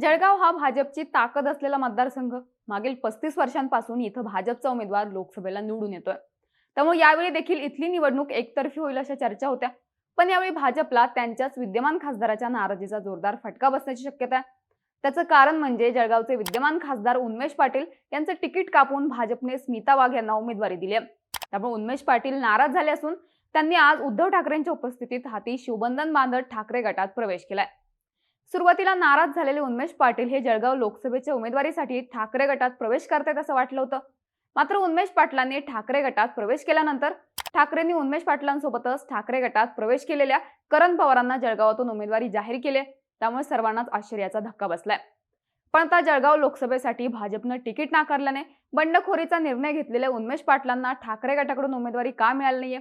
जळगाव हा भाजपची ताकद असलेला मतदारसंघ. मागील पस्तीस वर्षांपासून इथं भाजपचा उमेदवार लोकसभेला निवडून येतोय. त्यामुळे यावेळी देखील इथली निवडणूक एकतर्फी होईल अशा चर्चा होत्या. पण यावेळी भाजपला त्यांच्याच विद्यमान खासदाराच्या नाराजीचा जोरदार फटका बसण्याची शक्यता आहे. त्याचं कारण म्हणजे जळगावचे विद्यमान खासदार उन्मेश पाटील यांचं तिकीट कापून भाजपने स्मिता वाघ यांना उमेदवारी दिली आहे. त्यामुळे उन्मेश पाटील नाराज झाले असून त्यांनी आज उद्धव ठाकरेंच्या उपस्थितीत हाती शिवबंधन बांधत ठाकरे गटात प्रवेश केलाय. सुरुवातीला नाराज झालेले उन्मेष पाटील हे जळगाव लोकसभेच्या उमेदवारीसाठी ठाकरे गटात प्रवेश करतायत असं वाटलं होतं. मात्र उन्मेष पाटलांनी ठाकरे गटात प्रवेश केल्यानंतर ठाकरेंनी उन्मेष पाटलांसोबतच ठाकरे गटात प्रवेश केलेल्या करण पवारांना जळगावातून उमेदवारी जाहीर केली. त्यामुळे सर्वांनाच आश्चर्याचा धक्का बसलाय. पण आता जळगाव लोकसभेसाठी भाजपनं तिकीट नाकारल्याने बंडखोरीचा निर्णय घेतलेल्या उन्मेष पाटलांना ठाकरे गटाकडून उमेदवारी का मिळाली नाहीये?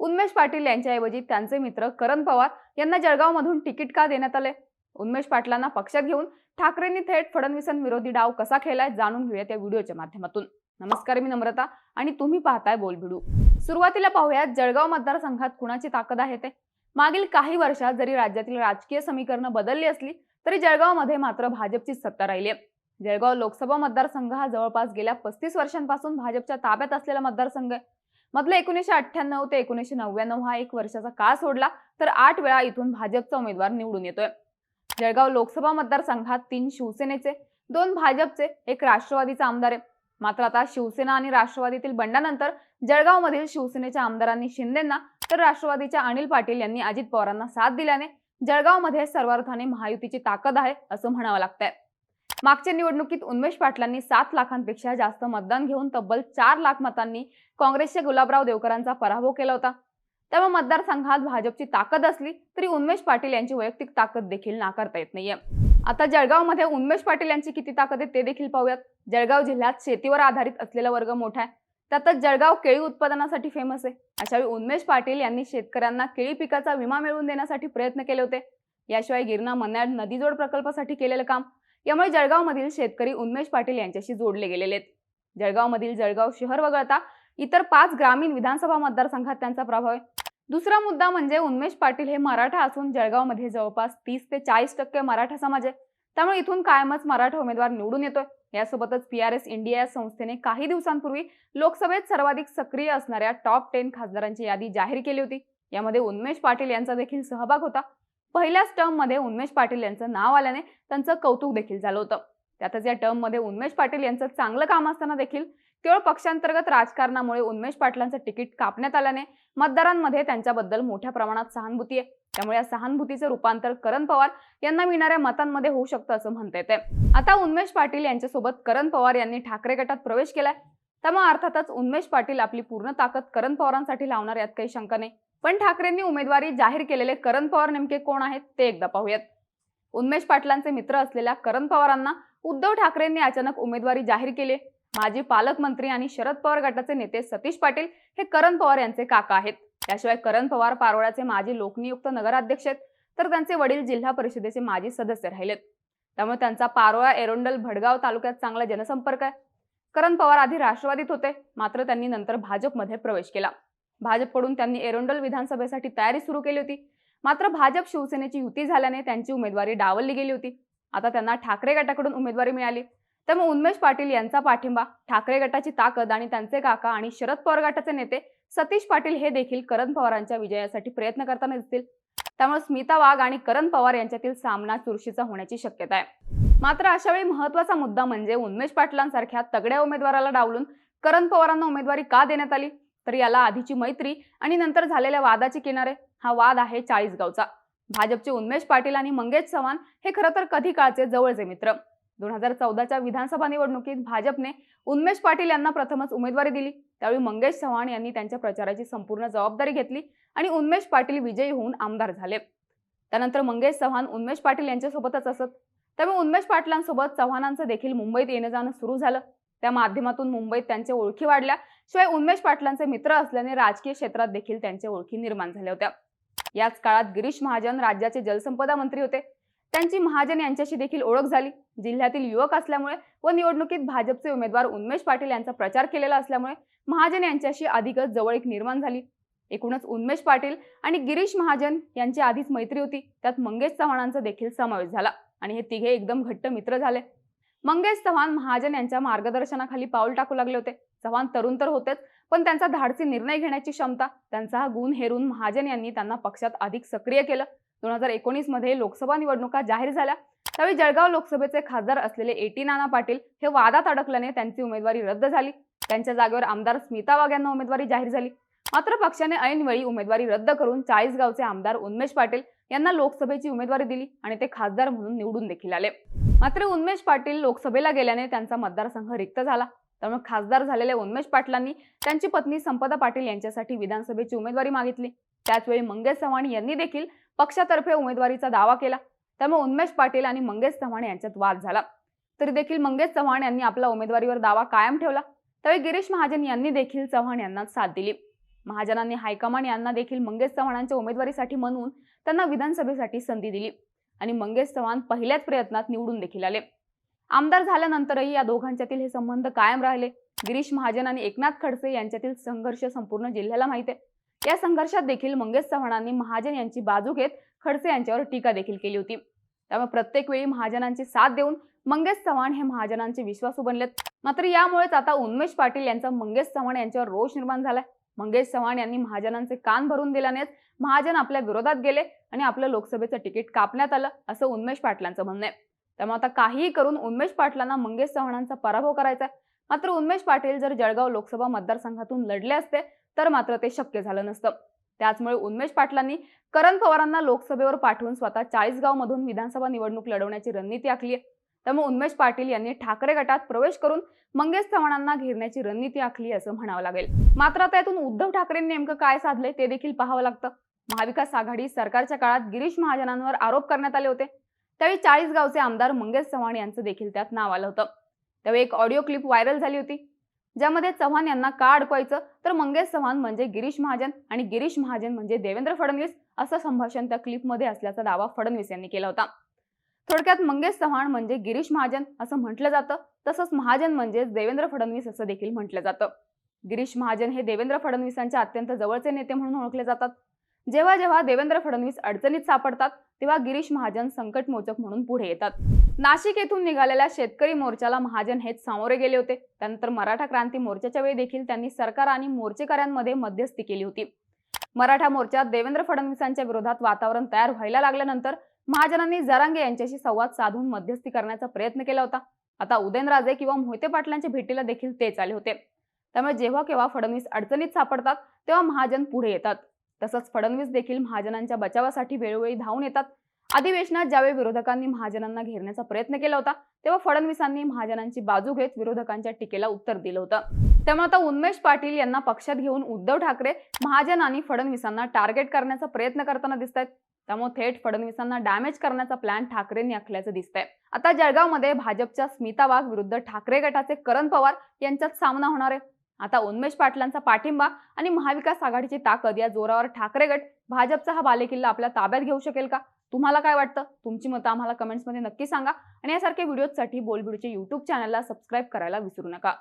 उन्मेष पाटील यांच्याऐवजी त्यांचे मित्र करण पवार यांना जळगावमधून तिकीट का देण्यात आले उन्मेष पाटलांना पक्षात घेऊन ठाकरेंनी थेट फडणवीसांविरोधी डाव कसा खेळलाय जाणून घेऊया त्या व्हिडिओच्या माध्यमातून. नमस्कार मी नम्रता आणि तुम्ही पाहताय बोलभिडू सुरुवातीला पाहूयात जळगाव मतदारसंघात कुणाची ताकद आहे ते? मागील काही वर्षात जरी राज्यातील राजकीय समीकरणं बदलली असली तरी जळगावमध्ये मात्र भाजपचीच सत्ता राहिली आहे जळगाव लोकसभा मतदारसंघ हा जवळपास गेल्या पस्तीस वर्षांपासून भाजपच्या ताब्यात असलेला मतदारसंघ आहे. मधलं एकोणीसशे अठ्ठ्याण्णव ते एकोणीसशे नव्याण्णव हा एक वर्षाचा काळ सोडला तर आठ वेळा इथून भाजपचा उमेदवार निवडून येतोय. जळगाव लोकसभा मतदारसंघात तीन शिवसेनेचे दोन भाजपचे एक राष्ट्रवादीचा आमदार आहे मात्र आता शिवसेना आणि राष्ट्रवादीतील बंडानंतर जळगावमधील शिवसेनेच्या आमदारांनी शिंदेंना तर राष्ट्रवादीच्या अनिल पाटील यांनी अजित पवारांना साथ दिल्याने जळगावमध्ये सर्वार्थाने महायुतीची ताकद आहे असं म्हणावं लागतंय. मागच्या निवडणुकीत उन्मेष पाटलांनी सात लाखांपेक्षा जास्त मतदान घेऊन तब्बल चार लाख मतांनी काँग्रेसच्या गुलाबराव देवकरांचा पराभव केला होता. त्यामुळे मतदारसंघात भाजपची ताकद असली तरी उन्मेश पाटील यांची वैयक्तिक ताकद देखील नाकारता येत नाहीये. आता जळगावमध्ये उन्मेश पाटील यांची किती ताकद आहे ते देखील पाहूयात. जळगाव जिल्ह्यात शेतीवर आधारित असलेला वर्ग मोठा आहे. त्यातच जळगाव केळी उत्पादनासाठी फेमस आहे. अशावेळी उन्मेश पाटील यांनी शेतकऱ्यांना केळी पिकाचा विमा मिळवून देण्यासाठी प्रयत्न केले होते. याशिवाय गिरणा मन्याड नदीजोड प्रकल्पासाठी केलेलं काम. यामुळे जळगावमधील शेतकरी उन्मेश पाटील यांच्याशी जोडले गेलेले आहेत. जळगावमधील जळगाव शहर वगळता इतर पाच ग्रामीण विधानसभा मतदारसंघात त्यांचा प्रभाव आहे. दुसरा मुद्दा म्हणजे उन्मेष पाटील हे मराठा असून जळगावमध्ये जवळपास तीस ते चाळीस टक्के मराठा समाज आहे. त्यामुळे इथून कायमच मराठा उमेदवार निवडून येतोय. यासोबतच पी आर एस इंडिया या संस्थेने काही दिवसांपूर्वी लोकसभेत सर्वाधिक सक्रिय असणाऱ्या टॉप टेन खासदारांची यादी जाहीर केली होती. यामध्ये उन्मेष पाटील यांचा देखील सहभाग होता. पहिल्याच टर्ममध्ये उन्मेष पाटील यांचं नाव आल्याने त्यांचं कौतुक देखील झालं होतं. त्यातच या टर्ममध्ये उन्मेष पाटील यांचं चांगलं काम असताना देखील केवळ पक्षांतर्गत राजकारणामुळे उन्मेष पाटलांचं तिकीट कापण्यात आल्याने मतदारांमध्ये त्यांच्याबद्दल मोठ्या प्रमाणात सहानुभूती आहे. त्यामुळे या सहानुभूतीचं रूपांतर करण पवार यांना मिळणाऱ्या मतांमध्ये होऊ शकतं असं म्हणता येते आता उन्मेष पाटील यांच्यासोबत करण पवार यांनी ठाकरे गटात प्रवेश केलाय. त्यामुळे अर्थातच उन्मेष पाटील आपली पूर्ण ताकद करण पवारांसाठी लावणार यात काही शंका नाही. पण ठाकरेंनी उमेदवारी जाहीर केलेले करण पवार नेमके कोण आहेत ते एकदा पाहूयात. उन्मेष पाटलांचे मित्र असलेल्या करण पवारांना उद्धव ठाकरेंनी अचानक उमेदवारी जाहीर केली माजी पालकमंत्री आणि शरद पवार गटाचे नेते सतीश पाटील हे करण पवार यांचे काका आहेत. त्याशिवाय करण पवार पारोळ्याचे माजी लोकनियुक्त नगराध्यक्ष आहेत. तर त्यांचे वडील जिल्हा परिषदेचे माजी सदस्य राहिलेत. त्यामुळे त्यांचा पारोळा एरोंडल भडगाव तालुक्यात चांगला जनसंपर्क आहे. करण पवार आधी राष्ट्रवादीत होते. मात्र त्यांनी नंतर भाजपमध्ये प्रवेश केला. भाजपकडून त्यांनी एरोंडल विधानसभेसाठी तयारी सुरू केली होती. मात्र भाजप शिवसेनेची युती झाल्याने त्यांची उमेदवारी डावलली गेली होती. आता त्यांना ठाकरे गटाकडून उमेदवारी मिळाली. त्यामुळे उन्मेष पाटील यांचा पाठिंबा ठाकरे गटाची ताकद आणि त्यांचे काका आणि शरद पवार गटाचे नेते सतीश पाटील हे देखील करण पवारांच्या विजयासाठी प्रयत्न करताना दिसतील. त्यामुळे स्मिता वाघ आणि करण पवार यांच्यातील सामना चुरशीचा होण्याची शक्यता आहे. मात्र अशावेळी महत्त्वाचा मुद्दा म्हणजे उन्मेष पाटलांसारख्या तगड्या उमेदवाराला डावलून करण पवारांना उमेदवारी का देण्यात आली? तर याला आधीची मैत्री आणि नंतर झालेल्या वादाची किनारे हा वाद आहे चाळीसगावचा. भाजपचे उन्मेष पाटील आणि मंगेश चव्हाण हे खरं तर कधी काळचे जवळचे मित्र. दोन हजार चौदाच्या विधानसभा निवडणुकीत भाजपने उन्मेश पाटील यांना प्रथमच उमेदवारी दिली. त्यावेळी मंगेश चव्हाण यांनी त्यांच्या प्रचाराची संपूर्ण जबाबदारी घेतली आणि उन्मेश पाटील विजयी होऊन आमदार झाले. त्यानंतर मंगेश चव्हाण उन्मेश पाटील यांच्यासोबतच असत. त्यामुळे उन्मेश पाटलांसोबत चव्हाणांचं देखील मुंबईत येणं जाणं सुरू झालं. त्या माध्यमातून मुंबईत त्यांच्या ओळखी वाढल्या. शिवाय उन्मेश पाटलांचे मित्र असल्याने राजकीय क्षेत्रात देखील त्यांच्या ओळखी निर्माण झाल्या होत्या. याच काळात गिरीश महाजन राज्याचे जलसंपदा मंत्री होते. त्यांची महाजन यांच्याशी देखील ओळख झाली. जिल्ह्यातील युवक असल्यामुळे व निवडणुकीत भाजपचे उमेदवार उन्मेष पाटील यांचा प्रचार केलेला असल्यामुळे महाजन यांच्याशी अधिकच जवळीक निर्माण झाली. एकूणच उन्मेष पाटील आणि गिरीश महाजन यांची आधीच मैत्री होती. त्यात मंगेश चव्हाणांचा देखील समावेश झाला आणि हे तिघे एकदम घट्ट मित्र झाले. मंगेश चव्हाण महाजन यांच्या मार्गदर्शनाखाली पाऊल टाकू लागले होते. चव्हाण तरुण तर होतेच पण त्यांचा धाडसी निर्णय घेण्याची क्षमता त्यांचा हा गुण हेरून महाजन यांनी त्यांना पक्षात अधिक सक्रिय केलं. दोन हजार एकोणीसमध्ये लोकसभा निवडणुका जाहीर झाल्या. त्यावेळी जळगाव लोकसभेचे खासदार असलेले एटी नाना पाटील हे वादात अडकल्याने त्यांची उमेदवारी रद्द झाली. त्यांच्या जागेवर आमदार स्मिता वाघ यांना उमेदवारी जाहीर झाली. मात्र पक्षाने ऐनवेळी उमेदवारी रद्द करून चाळीसगावचे आमदार उन्मेश पाटील यांना लोकसभेची उमेदवारी दिली आणि ते खासदार म्हणून निवडून देखील आले. मात्र उन्मेश पाटील लोकसभेला गेल्याने त्यांचा मतदारसंघ रिक्त झाला. त्यामुळे खासदार झालेल्या उन्मेश पाटलांनी त्यांची पत्नी संपदा पाटील यांच्यासाठी विधानसभेची उमेदवारी मागितली. त्याचवेळी मंगेश चव्हाण यांनी देखील पक्षातर्फे उमेदवारीचा दावा केला. त्यामुळे उन्मेष पाटील आणि मंगेश चव्हाण यांच्यात वाद झाला. तरी देखील मंगेश चव्हाण यांनी आपला उमेदवारीवर दावा कायम ठेवला. त्यावेळी गिरीश महाजन यांनी देखील चव्हाण यांना साथ दिली. महाजनांनी हायकमांड यांना देखील मंगेश चव्हाणांच्या उमेदवारीसाठी म्हणून त्यांना विधानसभेसाठी संधी दिली आणि मंगेश चव्हाण पहिल्याच प्रयत्नात निवडून देखील आले. आमदार झाल्यानंतरही या दोघांच्यातील हे संबंध कायम राहिले. गिरीश महाजन आणि एकनाथ खडसे यांच्यातील संघर्ष संपूर्ण जिल्ह्याला माहिती आहे. या संघर्षात देखील मंगेश चव्हाणांनी महाजन यांची बाजू घेत खडसे यांच्यावर टीका देखील केली होती. त्यामुळे प्रत्येक वेळी महाजनांची साथ देऊन मंगेश चव्हाण हे महाजनांचे विश्वासू बनलेत. मात्र यामुळेच आता उन्मेष पाटील यांचा मंगेश चव्हाण यांच्यावर रोष निर्माण झालाय. मंगेश चव्हाण यांनी महाजनांचे कान भरून दिल्यानेच महाजन आपल्या विरोधात गेले आणि आपलं लोकसभेचं तिकीट कापण्यात आलं असं उन्मेष पाटलांचं म्हणणं आहे. त्यामुळे आता काहीही करून उन्मेष पाटलांना मंगेश चव्हाणांचा पराभव करायचा आहे मात्र उन्मेष पाटील जर जळगाव लोकसभा मतदारसंघातून लढले असते तर मात्र ते शक्य झालं नसतं. त्याचमुळे उन्मेष पाटलांनी करण पवारांना लोकसभेवर पाठवून स्वतः चाळीसगावमधून विधानसभा निवडणूक लढवण्याची रणनीती आखली आहे. त्यामुळे उन्मेष पाटील यांनी ठाकरे गटात प्रवेश करून मंगेश चव्हाणांना घेरण्याची रणनीती आखली असं म्हणावं लागेल. मात्र आता यातून उद्धव ठाकरेंनी नेमकं काय साधलंय ते देखील पाहावं लागतं. महाविकास आघाडी सरकारच्या काळात गिरीश महाजनांवर आरोप करण्यात आले होते. त्यावेळी चाळीस गावचे आमदार मंगेश चव्हाण यांचं देखील त्यात नाव आलं होतं. त्यावेळी एक ऑडिओ क्लिप व्हायरल झाली होती. ज्यामध्ये चव्हाण यांना का अडकवायचं? तर मंगेश चव्हाण म्हणजे गिरीश महाजन आणि गिरीश महाजन म्हणजे देवेंद्र फडणवीस असं संभाषण त्या क्लिपमध्ये असल्याचा दावा फडणवीस यांनी केला होता. थोडक्यात मंगेश चव्हाण म्हणजे गिरीश महाजन असं म्हटलं जातं तसंच महाजन म्हणजे देवेंद्र फडणवीस असं देखील म्हटलं जातं. गिरीश महाजन हे देवेंद्र फडणवीसांच्या अत्यंत जवळचे नेते म्हणून ओळखले जातात. जेव्हा जेव्हा देवेंद्र फडणवीस अडचणीत सापडतात तेव्हा गिरीश महाजन संकट मोचक म्हणून पुढे येतात. नाशिक येथून निघालेल्या शेतकरी मोर्चाला महाजन हेच सामोरे गेले होते. त्यानंतर मराठा क्रांती मोर्चाच्या वेळी देखील त्यांनी सरकार आणि मोर्चेकऱ्यांमध्ये मध्यस्थी केली होती. मराठा मोर्चात देवेंद्र फडणवीसांच्या विरोधात वातावरण तयार व्हायला लागल्यानंतर महाजनांनी जरांगे यांच्याशी संवाद साधून मध्यस्थी करण्याचा प्रयत्न केला होता. आता उदयनराजे किंवा मोहिते पाटलांच्या भेटीला देखील तेच आले होते. त्यामुळे जेव्हा केव्हा फडणवीस अडचणीत सापडतात तेव्हा महाजन पुढे येतात. तसंच फडणवीस देखील महाजनांच्या बचावासाठी वेळोवेळी धावून येतात. अधिवेशनात ज्यावेळी विरोधकांनी महाजनांना घेरण्याचा प्रयत्न केला होता तेव्हा फडणवीसांनी महाजनांची बाजू घेत विरोधकांच्या टीकेला उत्तर दिलं होतं. त्यामुळे आता उन्मेश पाटील यांना पक्षात घेऊन उद्धव ठाकरे महाजन आणि फडणवीसांना टार्गेट करण्याचा प्रयत्न करताना दिसत आहेत त्यामुळे थेट फडणवीसांना डॅमेज करण्याचा प्लॅन ठाकरेंनी आखल्याचं दिसतंय. आता जळगावमध्ये भाजपच्या स्मिता वाघ विरुद्ध ठाकरे गटाचे करण पवार यांच्यात सामना होणार आहे. आता उन्मेष पाटलांचा पाठिंबा आणि महाविकास आघाडीची ताकद या जोरावर ठाकरे गट भाजपचा हा बालेकिल्ला आपल्या ताब्यात घेऊ शकेल का? तुम्हाला काय वाटतं? तुमची मतं आम्हाला कमेंट्समध्ये नक्की सांगा. आणि यासारख्या व्हिडिओसाठी बोलबिडूच्या युट्यूब चॅनलला सबस्क्राईब करायला विसरू नका.